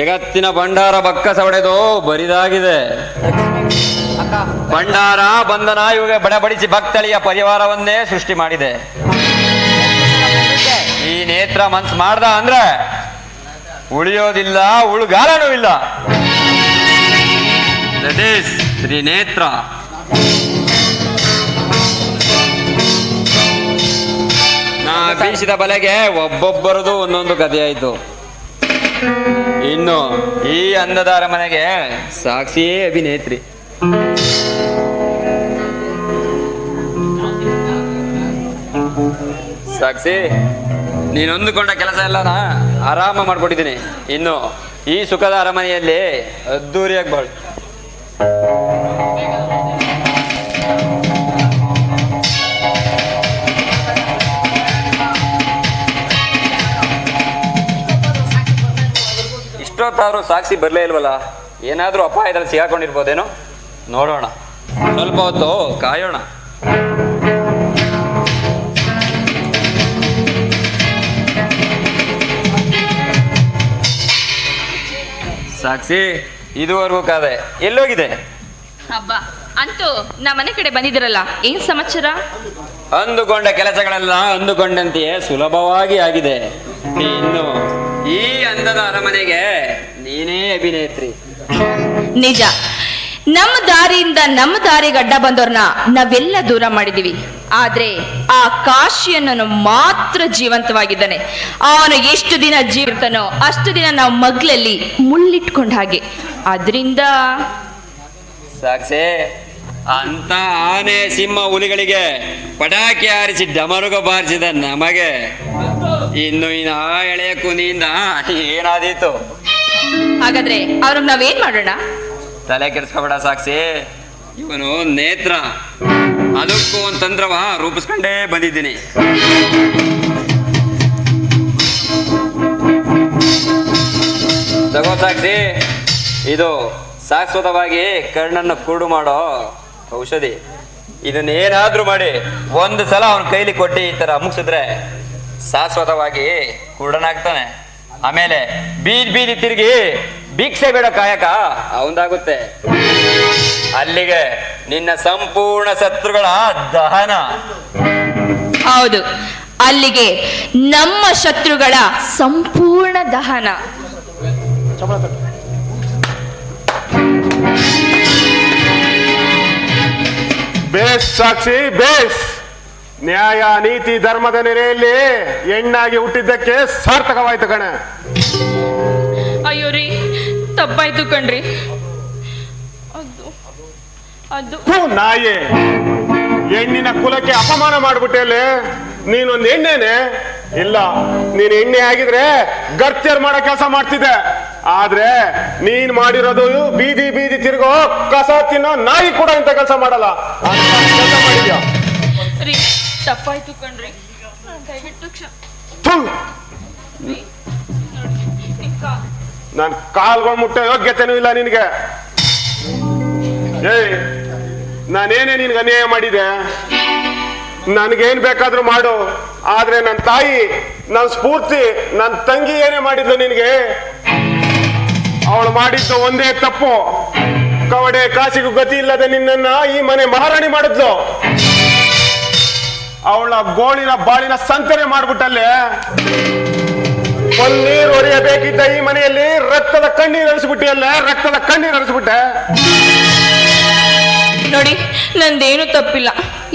ಜಗತ್ತಿನ ಭಂಡಾರ ಬಕ್ಕಸ ಹೊಡೆದು ಬರಿದಾಗಿದೆ. ಭಂಡಾರ ಬಂಧನ ಇವಾಗ ಬಡಬಡಿಸಿ ಭಕ್ತಳಿಯ ಪರಿವಾರವನ್ನೇ ಸೃಷ್ಟಿ ಮಾಡಿದೆ. ಈ ನೇತ್ರ ಮನ್ಸ್ ಮಾಡ್ದ ಅಂದ್ರೆ ಉಳಿಯೋದಿಲ್ಲ ಉಳುಗಾಲನೂ ಇಲ್ಲ. ಶ್ರೀ ತ್ರಿನೇತ್ರ ನಾ ಬೀಸಿದ ಬಲೆಗೆ ಒಬ್ಬೊಬ್ಬರದು ಒಂದೊಂದು ಕಥೆ ಆಯ್ತು ಇನ್ನು ಈ ಅನ್ನದಾರ ಮನೆಗೆ ಸಾಕ್ಷಿಯೇ ಅಭಿನೇತ್ರಿ. ಸಾಕ್ಷಿ, ನೀನು ಅಂದುಕೊಂಡ ಕೆಲಸ ಎಲ್ಲನ ಆರಾಮ ಮಾಡ್ಕೊಟ್ಟಿದ್ದೀನಿ. ಇನ್ನು ಈ ಸುಖದ ಅರಮನೆಯಲ್ಲಿ ಅದ್ದೂರಿಯಾಗಿ ಬಾಳು. ಇಷ್ಟೊತ್ತಾದ್ರೂ ಸಾಕ್ಷಿ ಬರಲೇ ಇಲ್ವಲ್ಲ? ಏನಾದ್ರೂ ಅಪಾಯದಲ್ಲಿ ಸಿಗಾಕೊಂಡಿರ್ಬೋದೇನೋ? ನೋಡೋಣ. ಸ್ವಲ್ಪ ಹೊತ್ತು ಕಾಯೋಣ. ಸಾಕ್ಷಿ ಇದುವರೆಗೂ ಕಾದೆ. ಎಲ್ಲೋಗಿದೆ? ಹಬ್ಬ ಅಂತೂ ನಾ ಮನೆ ಕಡೆ ಬಂದಿದ್ದೀರಲ್ಲ ಏನ್ ಸಮಾಚಾರ? ಅಂದುಕೊಂಡ ಕೆಲಸಗಳೆಲ್ಲ ಅಂದುಕೊಂಡಂತೆಯೇ ಸುಲಭವಾಗಿ ಆಗಿದೆ. ಇನ್ನು ಈ ಅಂದದ ಅರಮನೆಗೆ ನೀನೇ ಅಭಿನೇತ್ರಿ. ನಿಜ. ನಮ್ಮ ದಾರಿಯಿಂದ ನಮ್ಮ ದಾರಿ ಗಡ್ಡ ಬಂದವ್ರನ್ನ ನಾವೆಲ್ಲ ದೂರ ಮಾಡಿದೀವಿ. ಆದ್ರೆ ಆ ಕಾಶಿಯನ್ನು ಮಾತ್ರ ಜೀವಂತವಾಗಿದ್ದಾನೆ. ಅವನು ಎಷ್ಟು ದಿನ ಜೀವಿರ್ತಾನೋ ಅಷ್ಟು ದಿನ ನಾವು ಮಗ್ಲಲ್ಲಿ ಮುಳ್ಳಿಟ್ಕೊಂಡ ಹಾಗೆ. ಅದರಿಂದ ಸಾಕ್ಷಿ ಅಂತ ಆನೆ ಸಿಂಹ ಹುಲಿಗಳಿಗೆ ಪಟಾಕಿ ಹಾರಿಸಿ ಡಮರುಗ ಬಾರಿಸಿದ ನಮಗೆ. ಇನ್ನು ಇನ್ನು ಆ ಎಳೆಯ ಕುನಿಯಿಂದ ಏನಾದೀತು? ಹಾಗಾದ್ರೆ ಅವ್ರನ್ನ ನಾವೇನ್ ಮಾಡೋಣ? ತಲೆ ಕೆಡಿಸ್ಕೊಬೇಡ ಸಾಕ್ಷಿ. ಇವನು ನೇತ್ರ. ಅದಕ್ಕೂ ಒಂದು ತಂತ್ರವ ರೂಪಿಸ್ಕೊಂಡೇ ಬಂದಿದ್ದೀನಿ. ತಗೋ ಸಾಕ್ಷಿ ಇದು ಶಾಶ್ವತವಾಗಿ ಕರ್ಣನ್ನು ಕುರುಡು ಮಾಡೋ ಔಷಧಿ. ಇದನ್ನೇನಾದ್ರೂ ಮಾಡಿ ಒಂದು ಸಲ ಅವನ ಕೈಲಿ ಕೊಟ್ಟು ಈ ತರ ಮುಗಿಸಿದ್ರೆ ಶಾಶ್ವತವಾಗಿ ಕುರುಡನಾಗ್ತಾನೆ. ಆಮೇಲೆ ಬೀದಿ ಬೀದಿ ತಿರುಗಿ ಭಿಕ್ಷೆ ಬೇಡ ಕಾಯಕ ಅವಂದಾಗುತ್ತೆ. ಅಲ್ಲಿಗೆ ನಿನ್ನ ಸಂಪೂರ್ಣ ಶತ್ರುಗಳ ದಹನ. ಹೌದು. ಅಲ್ಲಿಗೆ ನಮ್ಮ ಶತ್ರುಗಳ ಸಂಪೂರ್ಣ ದಹನ. ಬೇಸ್ ಸಾಕ್ಷಿ ಬೇಸ್. ನ್ಯಾಯ ನೀತಿ ಧರ್ಮದ ನೆರೆಯಲ್ಲಿ ಹೆಣ್ಣಾಗಿ ಹುಟ್ಟಿದ್ದಕ್ಕೆ ಸಾರ್ಥಕವಾಯ್ತು ಕಣ. ಅಯ್ಯೋ ರೀ ತಪ್ಪಾಯ್ತು ಕಣ್ರಿ. ಅದು ನಾಯಿ. ಹೆಣ್ಣಿನ ಕುಲಕ್ಕೆ ಅಪಮಾನ ಮಾಡ್ಬಿಟ್ಟೆ ನೀನೊಂದು ಎಣ್ಣೆನೆ ಇಲ್ಲ ನೀನ್ ಎಣ್ಣೆ ಆಗಿದ್ರೆ ಗರ್ಚರ್ ಮಾಡೋ ಕೆಲಸ ಮಾಡ್ತಿದ್ದೆ. ಆದ್ರೆ ನೀನ್ ಮಾಡಿರೋದು ಬೀದಿ ಬೀದಿ ತಿರುಗೋ ಕಸ ತಿನ್ನೋ ನಾಯಿ ಕೂಡ ಇಂಥ ಕೆಲಸ ಮಾಡಲ್ಲ. ಕೆಲಸ ಮಾಡಿದ್ಯಾ? ರೀ ತಪ್ಪಾಯ್ತು ಕಣ್ರಿ. ದಯವಿಟ್ಟು ಕ್ಷ- ಥು, ರೀ, ನೋಡಿ, ನಿಮ್ ನನ್ ಕಾಲ್ಗಳು ಮುಟ್ಟೋ ಯೋಗ್ಯತೆನೂ ಇಲ್ಲ ನಿನಗೆ. ಏಯ್ ನಾನೇನೇ ನಿನ್ಗೆ ಅನ್ಯಾಯ ಮಾಡಿದೆ ನನ್ಗೇನ್ ಬೇಕಾದ್ರೂ ಮಾಡು. ಆದ್ರೆ ನನ್ನ ತಾಯಿ ನನ್ನ ಸ್ಫೂರ್ತಿ ನನ್ನ ತಂಗಿ ಏನೇ ಮಾಡಿದ್ಲು ನಿನಗೆ? ಅವಳು ಮಾಡಿದ್ದು ಒಂದೇ ತಪ್ಪು. ಕವಡೆ ಕಾಸಿಗೂ ಗತಿ ಇಲ್ಲದೆ ನಿನ್ನ ಈ ಮನೆ ಮಹಾರಾಣಿ ಮಾಡಿದ್ಲು. ಅವಳ ಗೋಳಿನ ಬಾಳಿನ ಸಂತನೆ ಮಾಡ್ಬಿಟ್ಟಲ್ಲೇ? ನೀರು ಒರೆಯಬೇಕಿದ್ದ ಈ ಮನೆಯಲ್ಲಿ ರಕ್ತದ ಕಣ್ಣೀರು ಹರಿಸ್ಬಿಟ್ಟಿಯಲ್ಲ ರಕ್ತದ ಕಣ್ಣೀರು ನಡೆಸ್ಬಿಟ್ಟೆ ನೋಡಿ, ನಂದೇನು ತಪ್ಪಿಲ್ಲ.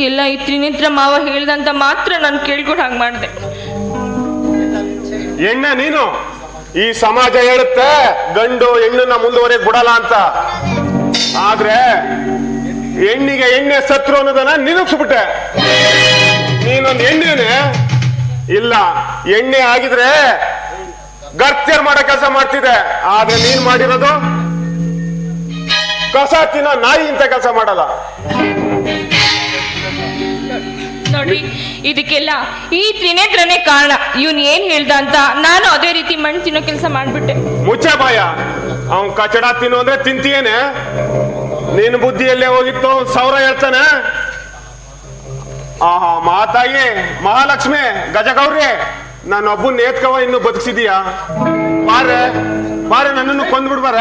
ಎಲ್ಲ ಈ ತ್ರಿನೇತ್ರ ಮಾವ ಹೇಳ್ದಂತ ಮಾತ್ರ ನಾನು ಕೇಳ್ಕೊಂಡು ಹಾಗೆ ಮಾಡಿದೆ. ಹೆಣ್ಣ ನೀನು? ಈ ಸಮಾಜ ಹೇಳುತ್ತೆ, ಗಂಡು ಹೆಣ್ಣನ್ನ ಮುಂದುವರೆಗೆ ಬಿಡಲ್ಲ ಅಂತ. ಆದ್ರೆ ಹೆಣ್ಣಿಗೆ ಎಣ್ಣೆ ಸತ್ರು ಅನ್ನೋದನ್ನ ನಿರೂಪಿಸ್ಬಿಟ್ಟೆ. ನೀನೊಂದು ಹೆಣ್ಣೇನೆ? ಇಲ್ಲ, ಎಣ್ಣೆ ಆಗಿದ್ರೆ ಗರ್ತ್ಯರ್ ಮಾಡೋ ಕೆಲಸ ಮಾಡ್ತಿದೆ ಆದ್ರೆ ನೀನ್ ಮಾಡಿರೋದು ಕಸ ತಿನ್ನೋ ನಾಯಿ ಇಂತ ಕೆಲಸ ಮಾಡಲ್ಲ. ನೋಡಿ ಇದಕ್ಕೆಲ್ಲ ಈ ತ್ರಿನೇತ್ರನೇ ಕಾರಣ. ಇವನ್ ಏನ್ ಹೇಳ್ದ ಅಂತ ನಾನು ಅದೇ ರೀತಿ ಮಣ್ಣು ತಿನ್ನೋ ಕೆಲಸ ಮಾಡ್ಬಿಟ್ಟೆ. ಮುಚ್ಚ ಬಾಯ. ಅವನ್ ಕಚಡ ತಿನ್ನು ಅಂದ್ರೆ ತಿಂತೀಯೇನೆ? ನಿನ್ ಬುದ್ಧಿಯಲ್ಲೇ ಹೋಗಿತ್ತು, ಸೌರ ಹೇಳ್ತಾನೆ. ಆಹಾ ಮಾತಾಯಿ ಮಹಾಲಕ್ಷ್ಮಿ, ಗಜಗೌರಿ ನಾನು ಒಬ್ಬ ನೇತ್ಕವ ಇನ್ನು ಬದುಕಿಸಿದೀಯಾ? ಬಾರೆ ಬಾರೆ ನನ್ನನ್ನು ಕೊಂದ್ಬಿಡ್ಬಾರ.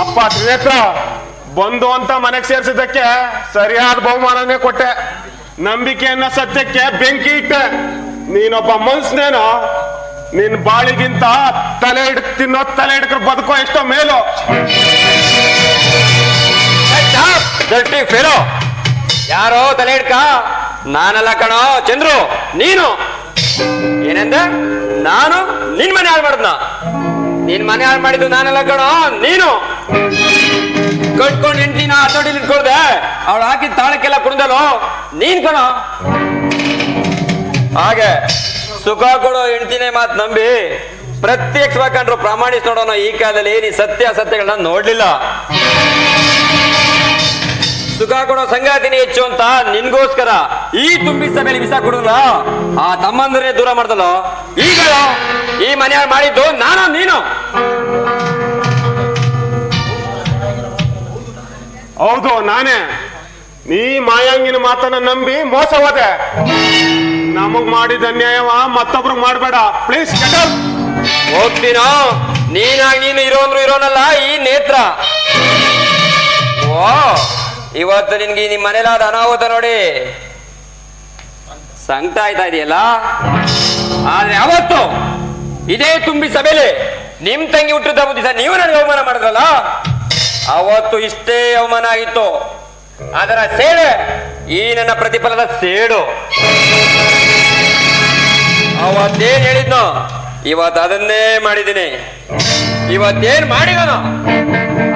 ಅಪ್ಪ, ತ್ರಿನೇತ್ರ ಬಂದು ಅಂತ ಮನೆಗೆ ಸೇರಿಸಿದ್ದಕ್ಕೆ ಸರಿಯಾದ ಬಹುಮಾನನೇ ಕೊಟ್ಟೆ. ನಂಬಿಕೆಯನ್ನ ಸತ್ಯಕ್ಕೆ ಬೆಂಕಿ ಇಟ್ಟೆ. ನೀನೊಬ್ಬ ಮನುಷ್ಯನೇನೋ, ನಿನ್ ಬಾಳಿಗಿಂತ ತಲೆ ಹಿಡ್ ತಿನ್ನೋ ತಲೆ ಹಿಡ್ಕ್ರೆ ಬದುಕೋ ಎಷ್ಟೋ ಮೇಲು. ಫೇರೋ. ಯಾರೋ ತಲೆ ಹಿಡ್ಕ? ನಾನಲ್ಲ ಕಣೋ, ಚಂದ್ರು, ನೀನು. ಏನಂದ? ನಾನು ನಿನ್ ಮನೆ ಹಾಳು ಮಾಡಿದ್ನ ನಿನ್ ಮನೆ ಹಾಳು ಮಾಡಿದ್ದು ನಾನಲ್ಲ ಕಣೋ, ನೀನು. ಕಟ್ಕೊಂಡು ಹೆಂಡತಿನ ಹತೋಟಿಲಿ ಇಟ್ಕೊಳ್ದೆ? ಅವಳು ಹಾಕಿದ ತಾಳಕ್ಕೆಲ್ಲ ಕುಡ್ದಲು ನೀನ್ ಕಣ. ಹಾಗೆ, ಸುಖ ಕೊಡೋ ಹೆಂಡತಿನೇ ಮಾತ್ ನಂಬಿ ಪ್ರತ್ಯಕ್ಷವಾಗಿ ಕಂಡ್ರು ಪ್ರಾಮಾಣಿಸ್ ನೋಡೋಣ ಈ ಕಾಲದಲ್ಲಿ ನೀ ಸತ್ಯ ಸತ್ಯಗಳನ್ನ ನೋಡ್ಲಿಲ್ಲ. ಸುಖ ಕೊಡೋ ಸಂಗಾತಿನೇ ಹೆಚ್ಚು ಅಂತ ನಿನ್ಗೋಸ್ಕರ ಈ ತುಂಬಿಸ ಮೇಲೆ ವಿಸ ಕೊಡಲ್ಲ ಆ ತಮ್ಮಂದರೇ ದೂರ ಮಾಡ್ದಲ್ಲ? ಈಗ ಈ ಮನೆಯ ಮಾಡಿದ್ದು ನಾನು ನೀನು? ಹೌದು, ನಾನೇ. ನೀ ಮಾಯಾಂಗಿನ ಮಾತನ್ನ ನಂಬಿ ಮೋಸ ಹೋದೆ. ನಮಗ್ ಮಾಡಿದ ಅನ್ಯಾಯವ ಮತ್ತೊಬ್ರು ಮಾಡಬೇಡ. ಪ್ಲೀಸ್ ಹೋಗ್ತೀನೋ? ನೀನಾಗಿ ನೀನು ಇರೋ ಅಂದ್ರು ಇರೋನಲ್ಲ, ಈ ನೇತ್ರ. ಓ, ಇವತ್ತು ನಿನ್ಗೆ ನಿಮ್ ಮನೇಲಾದ ಅನಾಹುತ ನೋಡಿ. ಸಂಕಟ ಆಯ್ತಾ ಇದೆಯಲ್ಲ? ಆದ್ರೆ ಅವತ್ತು ಇದೇ ತುಂಬಿ ಸಭೆಲಿ ನಿಮ್ ತಂಗಿ ಹುಟ್ಟಿದ ದಿವಸ ನೀವು ನನಗೆ ಅವಮಾನ ಮಾಡಿದ್ರಲ್ಲ? ಅವತ್ತು ಇಷ್ಟೇ ಅವಮಾನ ಆಗಿತ್ತು. ಅದರ ಸೇಡು ಈ ನನ್ನ ಪ್ರತಿಫಲದ ಸೇಡು. ಅವತ್ತೇನ್ ಹೇಳಿದ್ನೋ ಇವತ್ತು ಅದನ್ನೇ ಮಾಡಿದ್ದೀನಿ. ಇವತ್ತೇನ್ ಮಾಡಿದನು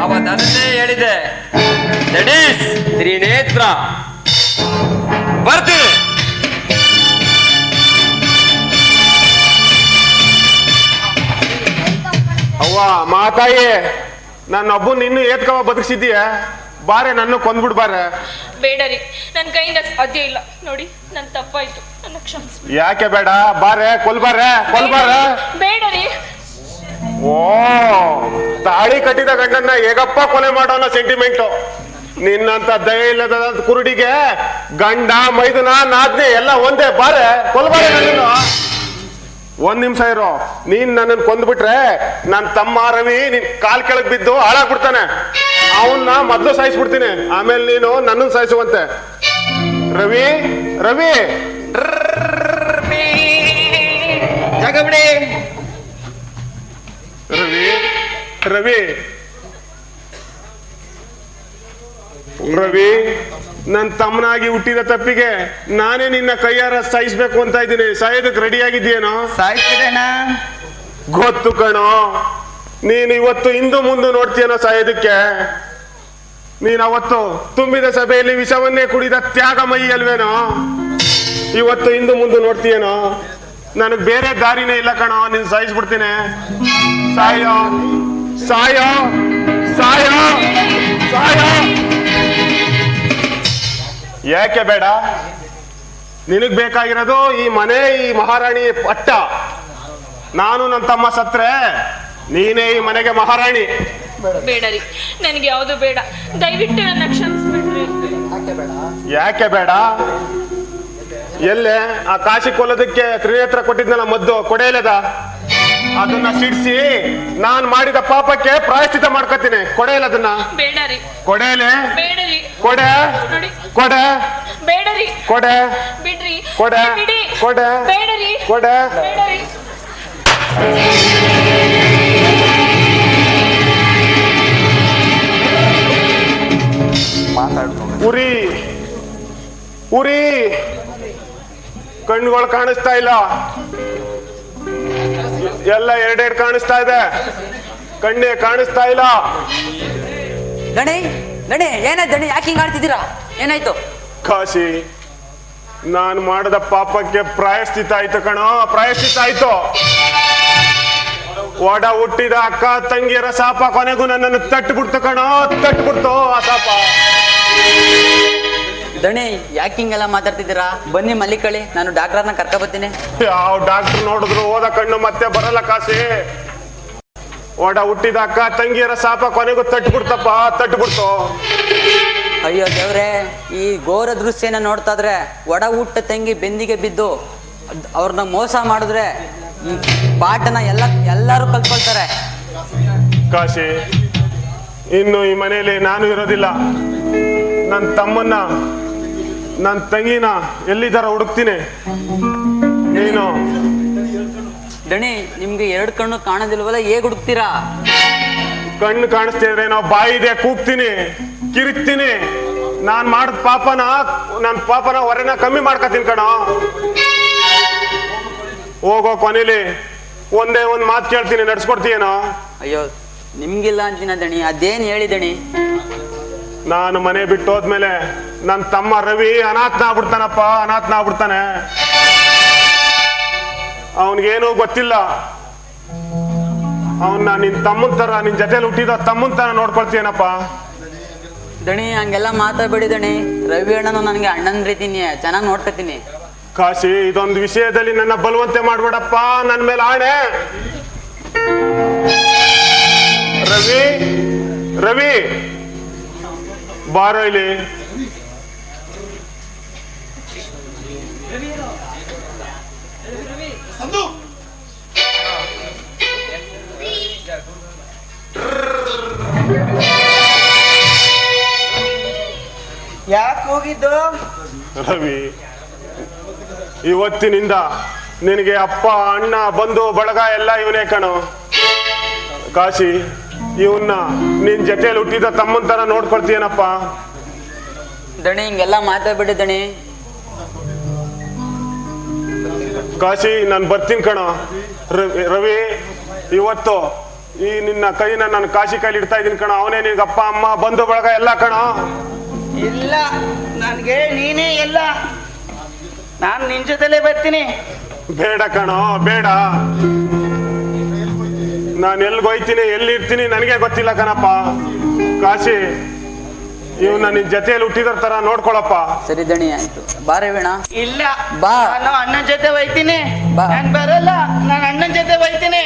ಅವತ್ತು ಅದನ್ನೇ ಹೇಳಿದೆ ನಡೀಶ್ ತ್ರಿನೇತ್ರ. ಬರ್ತೀನಿ. ಅವ್ವ, ಮಾತಾಯಿ. ನನ್ನ ಒಬ್ಬ ಇನ್ನು ಏತ್ಕವ ಬದುಕಿಸಿದೀಯ ಬಾರೆ ನನ್ನ ಕೊಂದ್ಬಿಡ್ಬಾರೆ ಬೇಡ ರೀ ನನ್ನ ಕೈಯಿಂದ ಸಾಧ್ಯ ಇಲ್ಲ. ನೋಡಿ ನನ್ನ ತಪ್ಪಾಯ್ತು. ನನ್ನ ಕ್ಷಮಿಸ್ಬಿಡಿ. ಯಾಕೆ ಬೇಡ? ಬಾರೆ ಕೊಲ್ಬಾರೆ ಕೊಲ್ಬಾರ ಬೇಡ ರೀ ಓ ತಾಳಿ ಕಟ್ಟಿದ ಗಂಡನ್ನ ಹೇಗಪ್ಪ ಕೊಲೆ ಮಾಡೋನ ಸೆಂಟಿಮೆಂಟ್ ನಿನ್ನಂತ ದಯ ಇಲ್ಲದ ಕುರುಡಿಗೆ ಗಂಡ ಮೈದನ ನಾದ್ನೆ ಎಲ್ಲ ಒಂದೇ. ಬಾರೆ ಕೊಲ್ಬಾರೆ ನನ್ನನ್ನು. ಒಂದ್ ನಿಮಿಷ ಇರೋ. ನೀನ್ ನನ್ನನ್ನು ಕೊಂದ್ಬಿಟ್ರೆ ನನ್ ತಮ್ಮ ರವಿ ನಿನ್ ಕಾಲ್ ಕೆಳಗ್ ಬಿದ್ದು ಹಾಳಾಗ್ಬಿಡ್ತಾನೆ. ಅವನ್ನ ಮೊದ್ಲು ಸಾಯಿಸ್ಬಿಡ್ತೀನಿ. ಆಮೇಲೆ ನೀನು ನನ್ನನ್ನು ಸಾಯಿಸುವಂತೆ. ರವಿ ರವಿ. ಬಿಡಿ ರವಿ ರವಿ. ರವಿ. ನನ್ ತಮ್ಮನಾಗಿ ಹುಟ್ಟಿದ ತಪ್ಪಿಗೆ ನಾನೇ ನಿನ್ನ ಕೈಯಾರ ಸಾಯಿಸ್ಬೇಕು ಅಂತ ಇದ್ದೀನಿ. ಸಾಯೋದಕ್ಕೆ ರೆಡಿ ಆಗಿದ್ಯೇನೋ ಸಾಯ್ತಿರೇನಾ ಗೊತ್ತು ಕಣೋ. ನೀನು ಇವತ್ತು ಇಂದು ಮುಂದೆ ನೋಡ್ತೀಯನೋ ಸಾಯೋದಕ್ಕೆ? ನೀನ್ ಅವತ್ತು ತುಂಬಿದ ಸಭೆಯಲ್ಲಿ ವಿಷವನ್ನೇ ಕುಡಿದ ತ್ಯಾಗಮಯಿ ಅಲ್ವೇನೋ? ಇವತ್ತು ಇಂದು ಮುಂದೆ ನೋಡ್ತೀಯೇನೋ? ನನಗ್ ಬೇರೆ ದಾರಿನೇ ಇಲ್ಲ ಕಣೋ. ನೀನ್ ಸಾಯಿಸ್ಬಿಡ್ತೀನಿ. ಸಾಯೋ. ಸಾಯೋ. ಸಾಯೋ. ಸಾಯೋ. ಯಾಕೆ ಬೇಡ? ನಿನಗ್ ಬೇಕಾಗಿರೋದು ಈ ಮನೆ ಈ ಮಹಾರಾಣಿ ಪಟ್ಟ. ನಾನು ನನ್ನ ತಮ್ಮ ಸತ್ರೆ ನೀನೇ ಈ ಮನೆಗೆ ಮಹಾರಾಣಿ. ಬೇಡ ರೀ ನನಗೆ ಯಾವುದು ಬೇಡ. ದಯವಿಟ್ಟು ನನ್ನ ಕ್ಷಮಿಸ್ಬಿಡ್ರಿ. ಯಾಕೆ ಬೇಡ? ಎಲ್ಲೆ? ಆ ಕಾಶಿ ಕೊಲ್ಲೋದಕ್ಕೆ ತ್ರಿನೇತ್ರ ಕೊಟ್ಟಿದ್ನಲ್ಲ ಮದ್ದು ಕೊಡೆಯಲ್ಲದ ಅದನ್ನ ಸಿಡಿಸಿ ನಾನ್ ಮಾಡಿದ ಪಾಪಕ್ಕೆ ಪ್ರಾಯಶ್ಚಿತ ಮಾಡ್ಕೊತೀನಿ. ಕೊಡೆಯಲ್ಲ ಅದನ್ನ. ಬೇಡ ರೀ. ಕೊಡೆಯಲೆ ಬೇಡ ರೀ. ಕೊಡೆ? ನೋಡಿ. ಕೊಡೆ. ಬೇಡರಿ. ಕೊಡ. ಕೊಡೆ ಬಿಡ್ರಿ. ಕೊಡೆ. ಬಿಡಿ ಕೊಡೆ. ಬೇಡ ರೀ ಕೊಡೆ ಉರಿ. ಉರಿ. ಕಣ್ಗಳು ಕಾಣಿಸ್ತಾ ಇಲ್ಲ. ಎಲ್ಲ ಎರಡೆರಡು ಕಾಣಿಸ್ತಾ ಇದೆ. ಕಣ್ಣೇ ಕಾಣಿಸ್ತಾ ಇಲ್ಲ. ಗಣೇ ಗಣೇ ಏನೇ ದಣಿ ಯಾಕೆ ಹಿಂಗ್ ಆಡ್ತಿದ್ದೀರಾ? ಏನಾಯ್ತು? ಕಾಶಿ ನಾನು ಮಾಡಿದ ಪಾಪಕ್ಕೆ ಪ್ರಾಯಶ್ಚಿತ ಆಯ್ತು ಕಣೋ ಪ್ರಾಯಶ್ಚಿತ ಆಯ್ತು. ಒಡ ಹುಟ್ಟಿದ ಅಕ್ಕ ತಂಗಿಯರ ಸಾಪ ಕೊನೆಗೂ ನನ್ನನ್ನು ತಟ್ಟುಬಿಡ್ತು ಕಣೋ ತಟ್ಟುಬಿಡ್ತು ಆ ಸಾಪ. ದಣಿ ಯಾಕೆ ಹಿಂಗೆಲ್ಲ ಮಾತಾಡ್ತಿದ್ದೀರಾ? ಬನ್ನಿ ಮಲ್ಲಿಕಳಿ ನಾನು ಡಾಕ್ಟರ್ನ ಕರ್ಕ ಬರ್ತೀನಿ ಯಾವ ಡಾಕ್ಟರ್ ನೋಡಿದ್ರು ಹೋದ ಕಣ್ಣು ಮತ್ತೆ ಬರಲ್ಲ ಕಾಶಿ. ಒಡ ಹುಟ್ಟಿದ ಅಕ್ಕ ತಂಗಿಯರ ಸಾಪ ಕೊನೆಗೂ ತಟ್ಟುಬಿಡ್ತಪ್ಪ ತಟ್ಟುಬಿಡ್ತು. ಅಯ್ಯೋ ದೇವ್ರೆ ಈ ಘೋರ ದೃಶ್ಯನ ನೋಡ್ತಾ ಇದ್ರೆ ಒಡ ಹುಟ್ಟ ತಂಗಿ ಬೆಂದಿಗೆ ಬಿದ್ದು ಅವ್ರನ್ನ ಮೋಸ ಮಾಡಿದ್ರೆ ಈ ಪಾಠನ ಎಲ್ಲ ಎಲ್ಲರೂ ಕಲ್ತ್ಕೊಳ್ತಾರೆ. ಕಾಶಿ ಇನ್ನು ಈ ಮನೆಯಲ್ಲಿ ನಾನು ಇರೋದಿಲ್ಲ. ನನ್ನ ತಮ್ಮನ್ನ ನನ್ನ ತಂಗಿನ ಎಲ್ಲಿದ್ದಾರ ಹುಡುಕ್ತೀನಿ. ನೀನು. ದಣಿ ನಿಮ್ಗೆ ಎರಡು ಕಣ್ಣು ಕಾಣೋದಿಲ್ವಲ್ಲ ಹೇಗ್ ಹುಡುಕ್ತೀರಾ? ಕಣ್ಣು ಕಾಣಿಸ್ತಿದ್ರೆ ನಾವು ಬಾಯಿದೆ ಕೂಗ್ತೀನಿ. ಕಿರಿಕ್ತೀನಿ. ನಾನ್ ಮಾಡಿದ ಪಾಪನ ನನ್ನ ಪಾಪನ ಹೊರೆನ ಕಮ್ಮಿ ಮಾಡ್ಕೊತೀನಿ ಕಣ. ಹೋಗೋ ಕೊನೆಲಿ ಒಂದೇ ಒಂದ್ ಮಾತು ಕೇಳ್ತೀನಿ ನಡ್ಸ್ಕೊಡ್ತೀಯೇನೋ? ಅಯ್ಯೋ ನಿಮ್ಗಿಲ್ಲ ಅಂತಿನ ದಣಿ ಅದೇನ್ ಹೇಳಿದಣಿ ನಾನು ಮನೆ ಬಿಟ್ಟು ಹೋದ್ಮೇಲೆ ನನ್ನ ತಮ್ಮ ರವಿ ಅನಾಥನ ಆಗ್ಬಿಡ್ತಾನಪ್ಪ ಅನಾಥನ ಆಗ್ಬಿಡ್ತಾನೆ. ಅವನಿಗೇನು ಗೊತ್ತಿಲ್ಲ. ಅವನ್ನ ನಿನ್ ತಮ್ಮನ್ ತರ ನಿನ್ ಜೊತೆಲಿ ಹುಟ್ಟಿದ ತಮ್ಮನ್ ತರ ನೋಡ್ಕೊಳ್ತೀಯನಪ್ಪ? ದಣಿ ಹಂಗೆಲ್ಲ ಮಾತಾಡ್ಬೇಡಿ ದಣಿ. ರವಿ ಅಣ್ಣನು ನನಗೆ ಅಣ್ಣನ ರೀತಿನಿ ಚೆನ್ನಾಗಿ ನೋಡ್ಕೊತೀನಿ ಕಾಶಿ ಇದೊಂದು ವಿಷಯದಲ್ಲಿ ನನ್ನ ಬಲವಂತೆ ಮಾಡ್ಬೇಡಪ್ಪ ನನ್ನ ಮೇಲೆ ಆಣೆ. ರವಿ ರವಿ. ಬಾರೋ ಇಲ್ಲಿ. ಯಾಕೆ ಹೋಗಿದ್ದು? ರವಿ ಇವತ್ತಿನಿಂದ ನಿನಗೆ ಅಪ್ಪ ಅಣ್ಣ ಬಂಧು ಬಳಗ ಎಲ್ಲ ಇವನೇ ಕಣೋ. ಕಾಶಿ ಇವನ್ನ ನಿನ್ ಜೊತೆಯಲ್ಲಿ ಹುಟ್ಟಿದ ತಮ್ಮನ್ ತರ ನೋಡ್ಕೊಳ್ತೀಯನಪ್ಪ? ದಣಿ ಹಿಂಗೆಲ್ಲ ಮಾತಾಡ್ಬಿಡಿ ದಣಿ. ಕಾಶಿ ನಾನು ಬರ್ತೀನಿ ಕಣೋ. ರವಿ ಇವತ್ತು ಈ ನಿನ್ನ ಕೈನ ನಾನು ಕಾಶಿ ಕೈಲಿ ಇಡ್ತಾ ಇದ್ದೀನಿ ಕಣ. ಅವನೇ ನಿನ್ಗೆ ಅಪ್ಪ ಅಮ್ಮ ಬಂಧು ಬಳಗ ಎಲ್ಲ ಕಣೋ. ಇಲ್ಲ ನನಗೆ ನೀನೇ ಎಲ್ಲ ನಾನು ನಿನ್ ಜೊತೆಲೇ ಬರ್ತೀನಿ. ಬೇಡ ಕಣೋ ಬೇಡ. ನಾನು ಎಲ್ಲಿ ಹೋಯ್ತೀನಿ ಎಲ್ಲಿ ಇರ್ತೀನಿ ನನಗೆ ಗೊತ್ತಿಲ್ಲ ಕಣಪ್ಪ. ಕಾಶಿ ಇವನ್ನ ನಿನ್ ಜೊತೆಯಲ್ಲಿ ಹುಟ್ಟಿದ್ರ ತರ ನೋಡ್ಕೊಳಪ್ಪ. ಸರಿ ದಣಿ ಆಯ್ತು. ಬಾರೆ ರವಿಣ ಇಲ್ಲ ಬಾ. ನಾನು ಅಣ್ಣನ ಜೊತೆ ಹೋಯ್ತೀನಿ. ಬಾ. ನಾನು ಬರಲ್ಲ ನಾನು ಅಣ್ಣನ ಜೊತೆ ಹೋಯ್ತೀನಿ.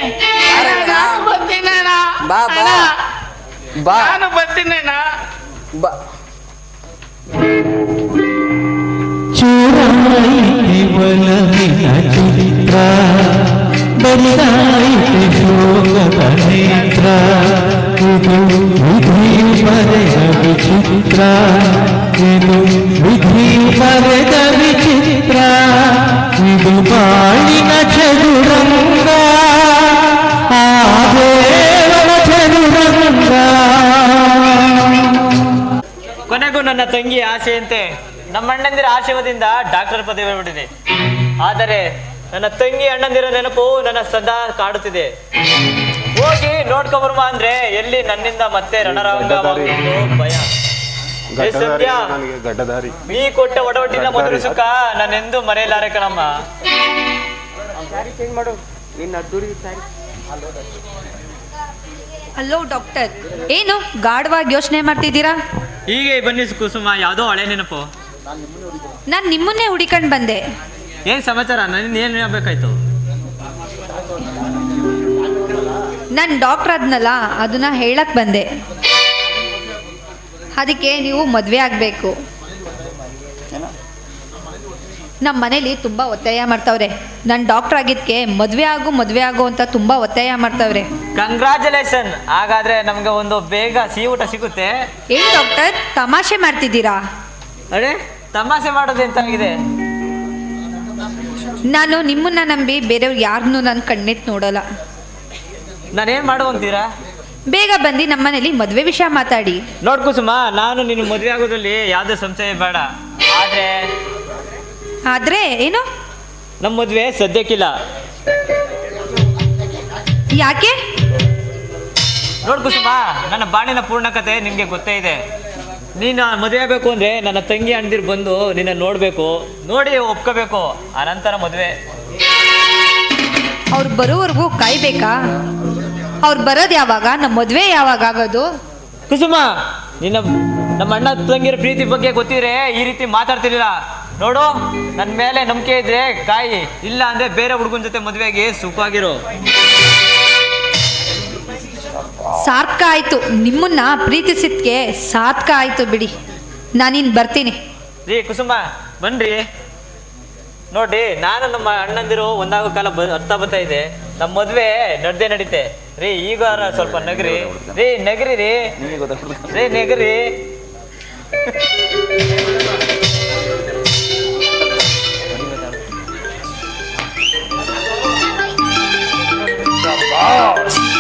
ನಾನು ಬರ್ತೀನಿ ಅಣ್ಣ. ಬಾ ಬಾ. ಅಣ್ಣ, ಬಾ. ನಾನು ಬರ್ತೀನಿ ಅಣ್ಣ. ಬಾ. ಚೂರಾಯಿತೆ ಒಲವಿನ ಚಿತ್ರ ಬರಿದಾಯಿತೆ ಶೋಕದ ನೇತ್ರ ಇದು ವಿಧಿ ಬರೆದ ವಿಚಿತ್ರ ಇದು ವಿಧಿ ಬರೆದ ವಿಚಿತ್ರ ಇದು ಬಾಳಿನ ಚದುರಂಗ ಆ ದೇವರ ಚದುರಂಗ ಕೊನೆಗೂ ನನ್ನ ತಂಗಿ ಆಸೆಯಂತೆ ನಮ್ಮ ಅಣ್ಣಂದಿರ ಆಶಯದಿಂದ ಡಾಕ್ಟರ್ ಪದವಿ ಬಿಟ್ಟಿದೆ ಆದರೆ ನನ್ನ ತಂಗಿ ಅಣ್ಣಂದಿರ ನೆನಪು ನನ್ನ ಸದಾ ಕಾಡುತ್ತಿದೆ. ಹೋಗಿ ನೋಡ್ಕೊಬರ್ಮ ಅಂದ್ರೆ ಎಲ್ಲಿ ನನ್ನಿಂದ ಮತ್ತೆ ರಣರಂಗವಾಗುವುದು ಭಯ. ಸತ್ಯ ನೀ ಕೊಟ್ಟ ಒಡವಟ್ಟಿನ ಮೊದಲು ಸುಖ ನಾನೆಂದು ಮರೆಯಲಾರೆ ಕಣಮ್ಮ. ಹಲೋ ಡಾಕ್ಟರ್ ಏನು ಗಾಢವಾಗಿ ಯೋಚನೆ ಮಾಡ್ತಿದ್ದೀರಾ? ಹೀಗೆ ಬನ್ನಿ ಕುಸುಮ ಯಾವುದೋ ಹಳೆ ನೆನಪು. ನಾನು ನಿಮ್ಮನ್ನೇ ಹುಡಿಕೊಂಡು ಬಂದೆ. ಏನ್ ಸಮಾಚಾರ? ನನ್ನ ಏನು ಹೇಳ್ಬೇಕಾಯ್ತು? ನಾನು ಡಾಕ್ಟರ್ ಆದ್ನಲ್ಲ ಅದನ್ನ ಹೇಳಕ್ ಬಂದೆ. ಅದಕ್ಕೆ ನೀವು ಮದುವೆ ಆಗಬೇಕು. ನಮ್ಮ ಮನೇಲಿ ತುಂಬ ಒತ್ತಾಯ ಮಾಡ್ತಾವ್ರೆ. ನಾನು ಡಾಕ್ಟರ್ ಆಗಿದ್ದಕ್ಕೆ ಮದುವೆ ಆಗು ಮದುವೆ ಆಗು ಅಂತ ತುಂಬ ಒತ್ತಾಯ ಮಾಡ್ತಾವ್ರೆ. ಕಂಗ್ರಾಚುಲೇಷನ್ ಹಾಗಾದ್ರೆ ನಮ್ಗೆ ಒಂದು ಬೇಗ ಸಿಹಿ ಊಟ ಸಿಗುತ್ತೆ. ಏನ್ ಡಾಕ್ಟರ್ ತಮಾಷೆ ಮಾಡ್ತಿದ್ದೀರಾ? ಅರೆ ತಮಾಷೆ ಮಾಡೋದು ಎಂತಾಗಿದೆ? ನಾನು ನಿಮ್ಮನ್ನ ನಂಬಿ ಬೇರೆಯವ್ರು ಯಾರನ್ನೂ ನಾನು ಕಣ್ಣೆತ್ ನೋಡಲ್ಲ. ನಾನೇನ್ ಮಾಡು ಅಂತೀರಾ? ಬೇಗ ಬಂದು ನಮ್ಮ ಮನೇಲಿ ಮದುವೆ ವಿಷಯ ಮಾತಾಡಿ. ನೋಡ್ ಕುಸುಮ ನಾನು ನಿನ್ನ ಮದುವೆ ಆಗೋದ್ರಲ್ಲಿ ಯಾವುದೇ ಸಂಶಯ ಬೇಡ. ಆದ್ರೆ ಆದರೆ ಏನು? ನಮ್ಮ ಮದುವೆ ಸದ್ಯಕ್ಕಿಲ್ಲ. ಯಾಕೆ? ನೋಡ್ ಕುಸುಮ ನನ್ನ ಬಾಣಿನ ಪೂರ್ಣ ಕತೆ ನಿಮಗೆ ಗೊತ್ತೇ ಇದೆ. ನೀನು ಮದುವೆ ಆಗಬೇಕು ಅಂದ್ರೆ ನನ್ನ ತಂಗಿ ಅಣ್ದಿರ್ ಬಂದು ನಿನ್ನ ನೋಡ್ಬೇಕು ನೋಡಿ ಒಪ್ಕೋಬೇಕು. ಅನಂತರ ಮದುವೆ. ಅವ್ರು ಬರೋವರೆಗೂ ಕಾಯ್ಬೇಕಾ? ಅವ್ರು ಬರೋದು ಯಾವಾಗ? ನಮ್ಮ ಮದುವೆ ಯಾವಾಗ ಆಗೋದು? ಕುಸುಮ ನಿನ್ನ ನಮ್ಮ ಅಣ್ಣ ತಂಗಿರ ಪ್ರೀತಿ ಬಗ್ಗೆ ಗೊತ್ತಿದ್ರೆ ಈ ರೀತಿ ಮಾತಾಡ್ತಿರ್ಲಿಲ್ಲ. ನೋಡು ನನ್ನ ಮೇಲೆ ನಂಬಿಕೆ ಇದ್ರೆ ಕಾಯಿ ಇಲ್ಲ ಅಂದ್ರೆ ಬೇರೆ ಹುಡುಗನ ಜೊತೆ ಮದುವೆಗೆ ಸುಖವಾಗಿರು ಸಾರ್ಥಕ ಆಯ್ತು. ನಿಮ್ಮನ್ನ ಪ್ರೀತಿಸಿದ್ಕೆ ಸಾರ್ಥಕ ಆಯ್ತು ಬಿಡಿ. ನಾನಿನ್ ಬರ್ತೀನಿ. ರೀ ಕುಸುಮ ಬನ್ರಿ. ನೋಡಿ ನಾನು ನಮ್ಮ ಅಣ್ಣಂದಿರು ಒಂದಾಗೋ ಕಾಲ ಅರ್ಥ ಬರ್ತಾ ಇದೆ. ನಮ್ಮ ಮದ್ವೆ ನಡ್ದೆ ನಡೀತೆ. ರೀ ಈಗ ಸ್ವಲ್ಪ ನಗರಿ. ರೀ ನಗರಿ ರೀ. ರೀ ನಗರಿ. Oh!